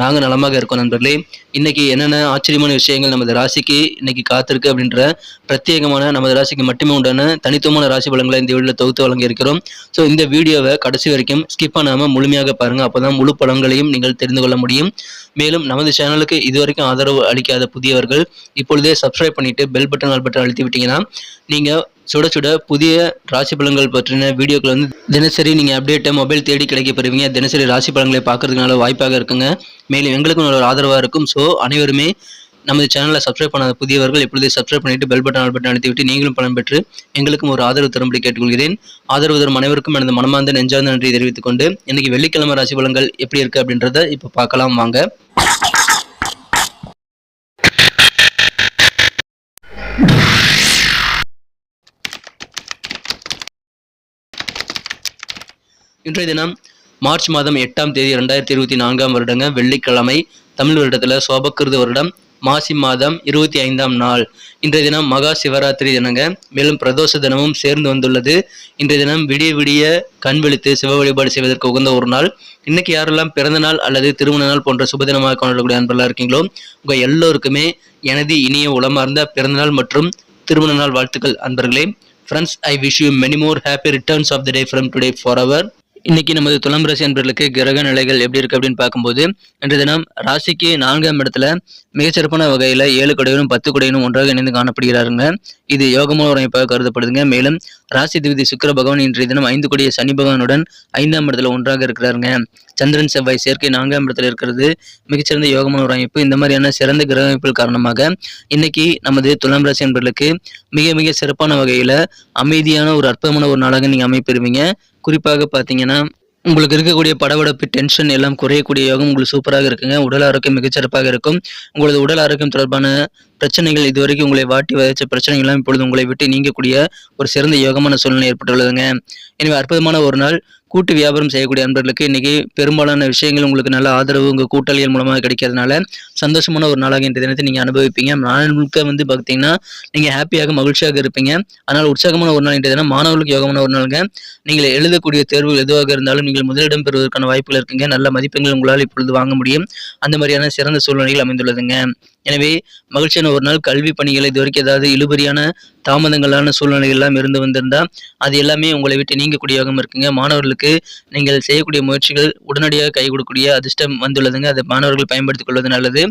நாங்கள் நலமாக இருக்கோம் நண்பர்களே. இன்றைக்கி என்னென்ன ஆச்சரியமான விஷயங்கள் நமது ராசிக்கு இன்றைக்கி காத்திருக்கு அப்படின்ற பிரத்யேகமான நமது ராசிக்கு மட்டுமே உண்டான தனித்துவமான ராசி பலங்களை இந்த வீடியோவில் தொகுத்து வழங்கியிருக்கிறோம் ஸோ இந்த வீடியோவை கடைசி வரைக்கும் ஸ்கிப் பண்ணாமல் முழுமையாக பாருங்கள் அப்போ தான் முழு பலன்களையும் நீங்கள் தெரிந்து கொள்ள முடியும். மேலும் நமது சேனலுக்கு இதுவரைக்கும் ஆதரவு அளிக்காத புதியவர்கள் இப்பொழுதே சப்ஸ்கிரைப் பண்ணிவிட்டு பெல் பட்டன் ஆல் பட்டன் அழுத்தி விட்டீங்கன்னா நீங்கள் சுட சுட புதிய ராசி பலன்கள் பற்றின வீடியோக்கள் வந்து தினசரி நீங்கள் அப்டேட்டை மொபைல் தேடி கிடைக்க பெறுவீங்க. தினசரி ராசி பலன்களை பார்க்கறதுனால வாய்ப்பாக இருக்குங்க. மேலும் எங்களுக்கும் ஒரு ஆதரவாக இருக்கும். ஸோ அனைவருமே நமது சேனலை சப்ஸ்கிரைப் பண்ணாத புதியவர்கள் இப்பொழுதே சப்ஸ்கிரைப் பண்ணிவிட்டு பெல் பட்டன் ஆல் பட்டன் அழுத்தி விட்டு நீங்களும் பலன் பெற்று எங்களுக்கும் ஒரு ஆதரவு தரும்படி கேட்டுக்கொள்கிறேன். ஆதரவு தரும் அனைவருக்கும் எனது மனமார்ந்த நெஞ்சார்ந்த நன்றி தெரிவித்துக் கொண்டு இன்னைக்கு வெள்ளிக்கிழமை ராசி பலன்கள் எப்படி இருக்கு அப்படின்றத இப்போ பார்க்கலாம் வாங்க. இன்றைய தினம் மார்ச் மாதம் எட்டாம் தேதி ரெண்டாயிரத்தி இருபத்தி நான்காம் வருடங்க வெள்ளிக்கிழமை தமிழ் வருடத்தில் சோபக்கிருத வருடம் மாசி மாதம் இருபத்தி ஐந்தாம் நாள். இன்றைய தினம் மகா சிவராத்திரி தினங்க மேலும் பிரதோஷ தினமும் சேர்ந்து வந்துள்ளது. இன்றைய தினம் விடிய விடிய கண் விழித்து சிவ வழிபாடு செய்வதற்கு உகந்த ஒரு நாள். இன்னைக்கு யாரெல்லாம் பிறந்த நாள் அல்லது திருமண நாள் போன்ற சுபதினமாக கொண்டாடக்கூடிய அன்பெல்லாம் இருக்கீங்களோ உங்கள் எல்லோருக்குமே எனது இனிய உளமார்ந்த பிறந்தநாள் மற்றும் திருமண நாள் வாழ்த்துக்கள் அன்பர்களே. Friends I wish you many more happy returns of the day from today for our இன்னைக்கு நமது துலாம் ராசி அன்பர்களுக்கு கிரக நிலைகள் எப்படி இருக்கு அப்படின்னு பார்க்கும்போது இன்றைய தினம் ராசிக்கு நான்காம் இடத்துல மிகச்சிறப்பான வகையில ஏழு குடையனும் பத்து குடையனும் ஒன்றாக இணைந்து காணப்படுகிறாருங்க. இது யோகமான ஒரு அமைப்பாக கருதப்படுதுங்க. மேலும் ராசி திவிதி சுக்கர பகவான் இன்றைய தினம் ஐந்து கொடிய சனி பகவானுடன் ஐந்தாம் இடத்துல ஒன்றாக இருக்கிறாருங்க. சந்திரன் செவ்வாய் சேர்க்கை நான்காம் இடத்துல இருக்கிறது. மிகச்சிறந்த யோகமான ஒரு அமைப்பு இந்த மாதிரியான சிறந்த கிரக அமைப்புகள் காரணமாக இன்னைக்கு நமது துலாம் ராசி அன்பர்களுக்கு மிக மிக சிறப்பான வகையில அமைதியான ஒரு அற்புதமான ஒரு நாளாக நீங்க அமைப்பெறுவீங்க. குறிப்பாக பார்த்தீங்கன்னா உங்களுக்கு இருக்கக்கூடிய படபடப்பு டென்ஷன் எல்லாம் குறையக்கூடிய யோகம் உங்களுக்கு சூப்பராக இருக்குங்க. உடல் ஆரோக்கியம் மிகச்சிறப்பாக இருக்கும். உங்களது உடல் ஆரோக்கியம் தொடர்பான பிரச்சனைகள் இதுவரைக்கும் உங்களை வாட்டி வதைச்ச பிரச்சனைகள் எல்லாம் இப்பொழுது உங்களை விட்டு நீங்கக்கூடிய ஒரு சிறந்த யோகமான சூழ்நிலை ஏற்பட்டுள்ளதுங்க. எனவே அற்புதமான ஒரு நாள். கூட்டு வியாபாரம் செய்யக்கூடிய அன்பர்களுக்கு இன்னைக்கு பெரும்பாலான விஷயங்கள் உங்களுக்கு நல்ல ஆதரவு உங்கள் கூட்டாளிகள் மூலமாக கிடைக்கிறதுனால சந்தோஷமான ஒரு நாளாக இன்றைய தினத்தை நீங்கள் அனுபவிப்பீங்க. நாள் முழுக்க வந்து பார்த்தீங்கன்னா நீங்கள் ஹாப்பியாக மகிழ்ச்சியாக இருப்பீங்க. அதனால் உற்சாகமான ஒரு நாள் இன்றைய தினம் மாணவர்களுக்கு யோகமான ஒரு நாளுங்க. நீங்கள் எழுதக்கூடிய தேர்வுகள் எதுவாக இருந்தாலும் நீங்கள் முதலிடம் பெறுவதற்கான வாய்ப்புகள் இருக்குங்க. நல்ல மதிப்பெண்கள் உங்களால் இப்பொழுது வாங்க முடியும். அந்த மாதிரியான சிறந்த சூழ்நிலைகள் அமைந்துள்ளதுங்க. எனவே மகிழ்ச்சியான ஒரு நாள். கல்வி பணிகளை இதுவரைக்கும் ஏதாவது இழுபறியான தாமதங்களான சூழ்நிலைகள் எல்லாம் இருந்து வந்திருந்தா அது எல்லாமே உங்களை விட்டு நீங்கக்கூடிய இருக்குங்க. மாணவர்களுக்கு நீங்கள் செய்யக்கூடிய முயற்சிகள் உடனடியாக கை கொடுக்கக்கூடிய அதிர்ஷ்டம் வந்துள்ளதுங்க. அதை மாணவர்கள் பயன்படுத்திக் கொள்வது நல்லது.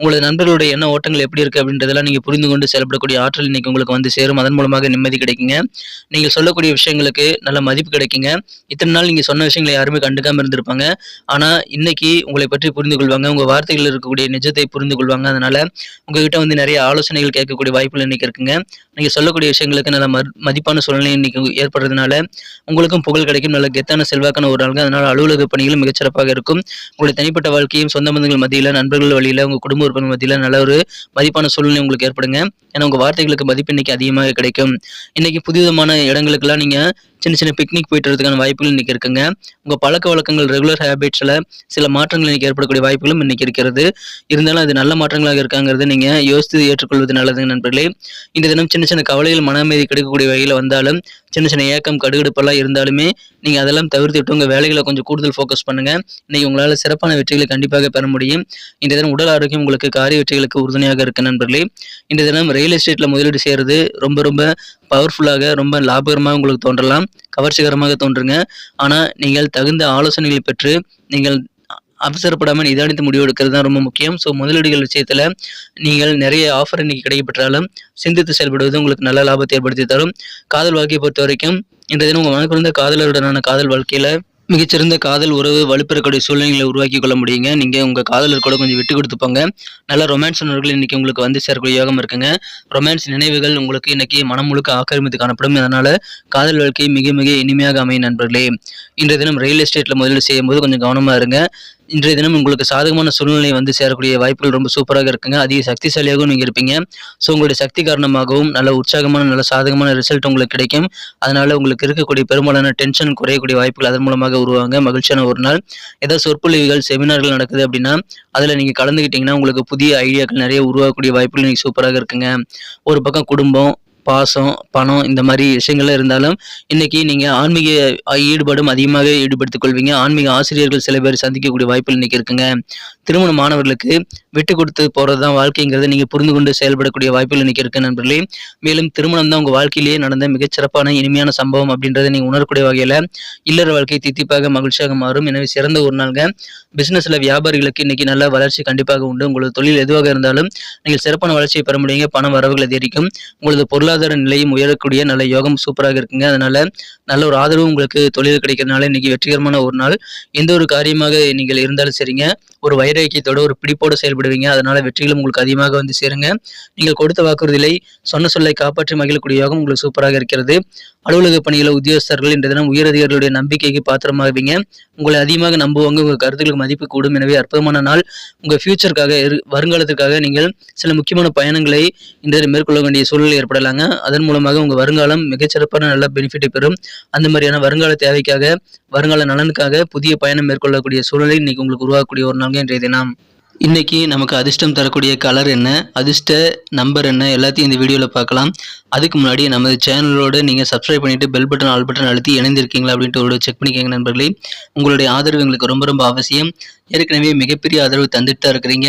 உங்களது நண்பர்களுடைய எண்ண ஓட்டங்கள் எப்படி இருக்கு அப்படின்றதெல்லாம் நீங்க புரிந்து கொண்டு செயல்படக்கூடிய ஆற்றல் இன்னைக்கு உங்களுக்கு வந்து சேரும். அதன் மூலமாக நிம்மதி கிடைக்குங்க. நீங்க சொல்லக்கூடிய விஷயங்களுக்கு நல்ல மதிப்பு கிடைக்குங்க. இத்தனை நாள் நீங்க சொன்ன விஷயங்களை யாருமே கண்டுக்காம இருந்திருப்பாங்க. ஆனா இன்னைக்கு உங்களை பற்றி புரிந்து கொள்வாங்க. உங்க வார்த்தைகள் இருக்கக்கூடிய நிஜத்தை புரிந்து கொள்வாங்க. அதனால உங்ககிட்ட வந்து நிறைய ஆலோசனைகள் கேட்கக்கூடிய வாய்ப்புகள் இன்னைக்கு இருக்குங்க. நீங்கள் சொல்லக்கூடிய விஷயங்களுக்கு நல்ல ம- மதிப்பான சூழ்நிலை இன்னைக்கு ஏற்படுறதுனால உங்களுக்கும் புகழ் கிடைக்கும். நல்ல கெத்தான செல்வாக்கான ஒரு நாளுங்க. அதனால் அலுவலக பணிகளும் மிகச்சிறப்பாக இருக்கும். உங்களுடைய தனிப்பட்ட வாழ்க்கையும் சொந்த பந்தங்கள் மத்தியில் நண்பர்கள் வழியில் உங்கள் குடும்ப உறுப்பினர் மத்தியில் நல்ல ஒரு மதிப்பான சூழ்நிலை உங்களுக்கு ஏற்படுங்க. ஏன்னா உங்கள் வார்த்தைகளுக்கு மதிப்பு இன்னைக்கு அதிகமாக கிடைக்கும். இன்னைக்கு புதுவிதமான இடங்களுக்கெல்லாம் நீங்கள் சின்ன சின்ன பிக்னிக் போயிட்டு வரதுக்கான வாய்ப்புகள் இன்னைக்கு இருக்குங்க. உங்கள் பழக்க வழக்கங்கள் ரெகுலர் ஹேபிட்ஸில் சில மாற்றங்கள் இன்னைக்கு ஏற்படக்கூடிய வாய்ப்புகளும் இன்னைக்கு இருக்கிறது. இருந்தாலும் அது நல்ல மாற்றங்களாக இருக்காங்கிறது நீங்கள் யோசித்து ஏற்றுக்கொள்வது நல்லதுங்க நண்பர்களே. இந்த தினம் சின்ன சின்ன கவலைகள் மன அமைதி கிடைக்கக்கூடிய வகையில் வந்தாலும் சின்ன சின்ன ஏக்கம் கடுகடுப்பெல்லாம் இருந்தாலுமே நீங்கள் அதெல்லாம் தவிர்த்துட்டு உங்கள் வேலைகளை கொஞ்சம் கூடுதல் ஃபோக்கஸ் பண்ணுங்க. இன்றைக்கி உங்களால் சிறப்பான வெற்றிகளை கண்டிப்பாக பெற முடியும். இந்த தினம் உடல் ஆரோக்கியம் உங்களுக்கு காரிய வெற்றிகளுக்கு உறுதுணையாக இருக்கு நண்பர்களே. இந்த தினம் ரியல் எஸ்டேட்டில் முதலீடு செய்கிறது ரொம்ப ரொம்ப பவர்ஃபுல்லாக ரொம்ப லாபகரமாக உங்களுக்கு தோன்றலாம். கவர்ச்சிகரமாக தோன்றுங்க. ஆனால் நீங்கள் தகுந்த ஆலோசனைகளை பெற்று நீங்கள் அவசரப்படாமல் நிதானித்து முடிவு எடுக்கிறது தான் ரொம்ப முக்கியம். ஸோ முதலீடுகள் விஷயத்தில் நீங்கள் நிறைய ஆஃபர் இன்னைக்கு கிடைக்கப்பெற்றாலும் சிந்தித்து செயல்படுவது உங்களுக்கு நல்ல லாபத்தை ஏற்படுத்தி தரும். காதல் வாழ்க்கையை பொறுத்த வரைக்கும் இன்றைய தினம் உங்கள் மனக்குறந்த காதலருடனான காதல் வாழ்க்கையில் மிகச்சிறந்த காதல் உறவு வலுப்பெறக்கூடிய சூழ்நிலைகளை உருவாக்கி கொள்ள முடியுங்க. நீங்கள் உங்கள் காதலர் கூட கொஞ்சம் விட்டு கொடுத்துப்பாங்க நல்ல ரொமான்ஸ் உணர்வுகள் இன்றைக்கி உங்களுக்கு வந்து சேரக்கூடிய யோகம் இருக்குங்க. ரொமான்ஸ் நினைவுகள் உங்களுக்கு இன்றைக்கி மனம் முழுக்க ஆக்கிரமித்து காணப்படும். அதனால் காதல் வாழ்க்கை மிக மிக இனிமையாக அமையும் நண்பர்களே. இன்றைய தினம் ரியல் எஸ்டேட்டில் முதலீடு செய்யும்போது கொஞ்சம் கவனமாக இருங்க. இன்றைய தினம் உங்களுக்கு சாதகமான சூழ்நிலை வந்து சேரக்கூடிய வாய்ப்புகள் ரொம்ப சூப்பராக இருக்குங்க. அதிக சக்திசாலியாகவும் நீங்கள் இருப்பீங்க. ஸோ உங்களுடைய சக்தி காரணமாகவும் நல்ல உற்சாகமான நல்ல சாதகமான ரிசல்ட் உங்களுக்கு கிடைக்கும். அதனால உங்களுக்கு இருக்கக்கூடிய பெரும்பாலான டென்ஷன் குறையக்கூடிய வாய்ப்புகள் அதன் மூலமாக உருவாங்க. மகிழ்ச்சியான ஒரு நாள். ஏதாவது சொற்பொழிவுகள் செமினார்கள் நடக்குது அப்படின்னா அதில் நீங்கள் கலந்துக்கிட்டீங்கன்னா உங்களுக்கு புதிய ஐடியாக்கள் நிறைய உருவாகக்கூடிய வாய்ப்புகள் நீங்கள் சூப்பராக இருக்குங்க. ஒரு பக்கம் குடும்பம் பாசம் பணம் இந்த மாதிரி விஷயங்கள்லாம் இருந்தாலும் இன்னைக்கு நீங்கள் ஆன்மீக ஈடுபாடும் அதிகமாக ஈடுபடுத்திக் கொள்வீங்க. ஆன்மீக ஆசிரியர்கள் சில பேர் சந்திக்கக்கூடிய வாய்ப்புகள் இன்னைக்கு இருக்குங்க. திருமண மாணவர்களுக்கு விட்டு கொடுத்து போகிறது தான் வாழ்க்கைங்கிறத நீங்கள் புரிந்து கொண்டு செயல்படக்கூடிய வாய்ப்புகள் இன்னைக்கு இருக்கு நண்பர்களே. மேலும் திருமணம் தான் உங்கள் வாழ்க்கையிலேயே நடந்த மிகச்சிறப்பான இனிமையான சம்பவம் அப்படின்றத நீங்கள் உணரக்கூடிய வகையில் இல்லற வாழ்க்கை தித்திப்பாக மகிழ்ச்சியாக மாறும். எனவே சிறந்த ஒரு நாள்ங்க. பிசினஸ்ல வியாபாரிகளுக்கு இன்னைக்கு நல்ல வளர்ச்சி கண்டிப்பாக உண்டு. உங்களது தொழில் எதுவாக இருந்தாலும் நீங்கள் சிறப்பான வளர்ச்சியை பெற முடியுங்க. பண வரவுகள் அதிகரிக்கும். உங்களது பொருளாதார நிலையும் உயரக்கூடிய நல்ல யோகம் சூப்பராக இருக்குங்க. அதனால நல்ல ஒரு ஆதரவு உங்களுக்கு தொழில் கிடைக்கிறதுனால இன்னைக்கு வெற்றிகரமான ஒரு நாள். எந்த ஒரு காரியமாக நீங்கள் இருந்தாலும் சரிங்க. ஒரு வைராக்கியத்தோட ஒரு பிடிப்போடு செயல்படுவீங்க. அதனால வெற்றிகளும் உங்களுக்கு அதிகமாக வந்து சேருங்க. நீங்கள் கொடுத்த வாக்குறுதிகளை சொன்ன சொல்லை காப்பாற்றி மகிழக்கூடிய யோகம் உங்களுக்கு சூப்பராக இருக்கிறது. அலுவலக பணிகளை உத்தியோகஸ்தர்கள் இன்று தினம் உயரதிகாரிகளுடைய நம்பிக்கைக்கு பாத்திரமாகுவீங்க உங்களை அதிகமாக நம்புவாங்க. உங்கள் கருத்துக்களுக்கு மதிப்பு கூடும். எனவே அற்புதமான நாள். உங்கள் ஃபியூச்சருக்காக வருங்காலத்திற்காக நீங்கள் சில முக்கியமான பயணங்களை இன்று மேற்கொள்ள வேண்டிய சூழல் ஏற்படலாங்க. அதன் மூலமாக உங்கள் வருங்காலம் மிகச்சிறப்பான நல்ல பெனிஃபிட்டை பெறும். அந்த மாதிரியான வருங்கால தேவைக்காக வருங்கால நலனுக்காக புதிய பயணம் மேற்கொள்ளக்கூடிய சூழலை இன்னைக்கு உங்களுக்கு உருவாக்கக்கூடிய ஒரு நாள் இன்றைய தினம். இன்னைக்கு நமக்கு அதிர்ஷ்டம் தரக்கூடிய கலர் என்ன அதிர்ஷ்ட நம்பர் என்ன எல்லாத்தையும் இந்த வீடியோவில் பார்க்கலாம். அதுக்கு முன்னாடி நமது சேனலோடு நீங்கள் சப்ஸ்கிரைப் பண்ணிவிட்டு பெல் பட்டன் ஆல் பட்டன் அழுத்தி இணைந்திருக்கீங்களா அப்படின்ட்டு ஒரு செக் பண்ணிக்கோங்க நண்பர்களே. உங்களுடைய ஆதரவு எங்களுக்கு ரொம்ப ரொம்ப அவசியம். ஏற்கனவே மிகப்பெரிய ஆதரவு தந்துட்டு தான் இருக்கிறீங்க.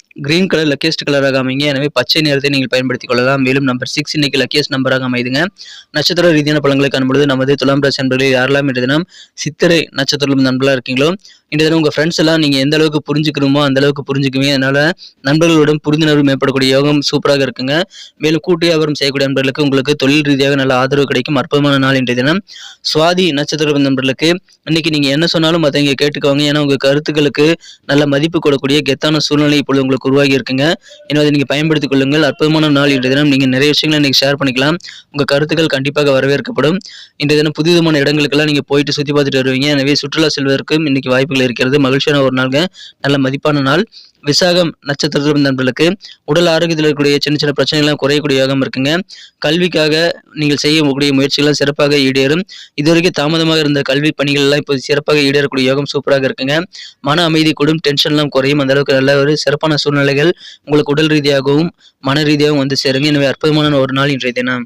கிரீன் கலர் லக்கியஸ்ட் கலராக அமைங்க. எனவே பச்சை நிறத்தை நீங்கள் பயன்படுத்திக் கொள்ளலாம். மேலும் நம்பர் சிக்ஸ் இன்னைக்கு லக்கியஸ்ட் நம்பராக அமைதுங்க. நட்சத்திர ரீதியான பழங்களை காணும்பொழுது நமது துலாம் ராசி நண்பர்களில் யாரெல்லாம் இன்று தினம் சித்திரை நட்சத்திரம் நண்பர்களாக இருக்கீங்களோ இன்றைய தினம் உங்கள் ஃப்ரெண்ட்ஸ் எல்லாம் நீங்கள் எந்த அளவுக்கு புரிஞ்சுக்கணுமோ அந்த அளவுக்கு புரிஞ்சுக்குவீங்க. அதனால நண்பர்களுடன் புரிந்துணர்வு மேம்படக்கூடிய யோகம் சூப்பராக இருக்குங்க. மேலும் கூட்டு வியாபாரம் செய்யக்கூடிய நண்பர்களுக்கு உங்களுக்கு தொழில் ரீதியாக நல்ல ஆதரவு கிடைக்கும். அற்புதமான நாள் இன்றைய தினம். சுவாதி நட்சத்திர நண்பர்களுக்கு இன்னைக்கு நீங்கள் என்ன சொன்னாலும் மற்றவங்க கேட்டுக்கோங்க. ஏன்னா உங்கள் கருத்துக்களுக்கு நல்ல மதிப்பு கொடுக்கக்கூடிய கெத்தான சூழ்நிலை இப்பொழுது உங்களுக்கு உருவாகி இருக்குங்க. எனவே அதை நீங்கள் பயன்படுத்திக் கொள்ளுங்கள். அற்புதமான நாள் இன்றைய தினம். நீங்கள் நிறைய விஷயங்களை இன்னைக்கு ஷேர் பண்ணிக்கலாம். உங்கள் கருத்துக்கள் கண்டிப்பாக வரவேற்கப்படும். இன்றைய தினம் புதுவிதமான இடங்களுக்கெல்லாம் நீங்கள் போயிட்டு சுற்றி பார்த்துட்டு வருவீங்க. எனவே சுற்றுலா செல்வதற்கும் இன்னைக்கு வாய்ப்புகள் இருக்கிறது. மகிழ்ச்சியான ஒரு நாளுங்க. நல்ல மதிப்பான நாள். விசாகம் நட்சத்திரத்தில் நண்பர்களுக்கு உடல் ஆரோக்கியத்தில் இருக்கக்கூடிய சின்ன சின்ன பிரச்சனைகள்லாம் குறையக்கூடிய யோகம் இருக்குங்க. கல்விக்காக நீங்கள் செய்யக்கூடிய முயற்சிகள்லாம் சிறப்பாக ஈடேறும். இதுவரைக்கும் தாமதமாக இருந்த கல்வி பணிகள் எல்லாம் இப்போ சிறப்பாக ஈடேறக்கூடிய யோகம் சூப்பராக இருக்குங்க. மன அமைதி கூடும் டென்ஷன்லாம் குறையும். அந்த அளவுக்கு நல்ல ஒரு சிறப்பான சூழ்நிலைகள் உங்களுக்கு உடல் ரீதியாகவும் மன ரீதியாகவும் வந்து சேருங்க. எனவே அற்புதமான ஒரு நாள் இன்றைய தினம்.